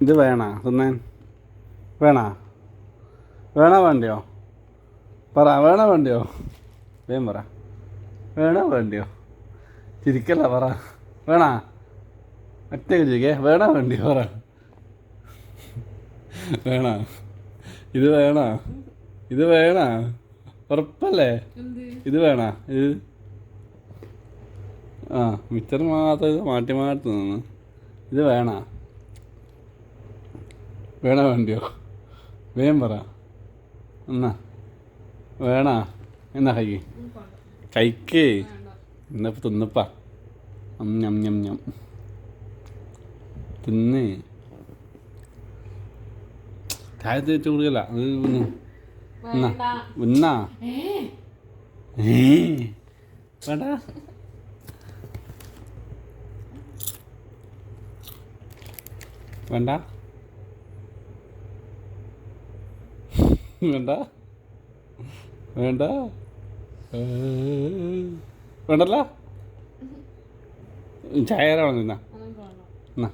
ഇത് വേണ തിന്നാൻ. വേണ? വേണോ വേണ്ടിയോ? പറ വേണ വേണ്ടിയോ? വേം പറ. വേണ വേണ്ടിയോ? ചിരിക്കല്ല പറ. വേണ? ഒറ്റയ്ക്ക് ചോദിക്കേ വേണ വേണ്ടിയോ പറ. വേണ. ഇത് വേണ. ഇത് വേണ. ഉറപ്പല്ലേ? ഇത് വേണ. ഇത്? ആ മിച്ചർ മാത്രം ഇത് മാറ്റി മാറ്റി നിന്ന്. ഇത് വേണ. വേണ വേണ്ടിയോ? വേം പറ. എന്നാ? വേണ? എന്നാ കൈ? കൈക്ക്. വേണ്ട എന്നപ്പോ തിന്നപ്പാ. ഞം ഞം ഞം. തിന്ന്. താഴത്ത് വെച്ച് കൊടുക്കല്ല അത്. എന്നാ? എന്നാ ഏ? ഏ? വേണ്ട. വേണ്ട. വേണ്ട. വേണ്ട. വേണ്ടല്ല. ചായ തരാണോ നിന്നാ എന്നാ.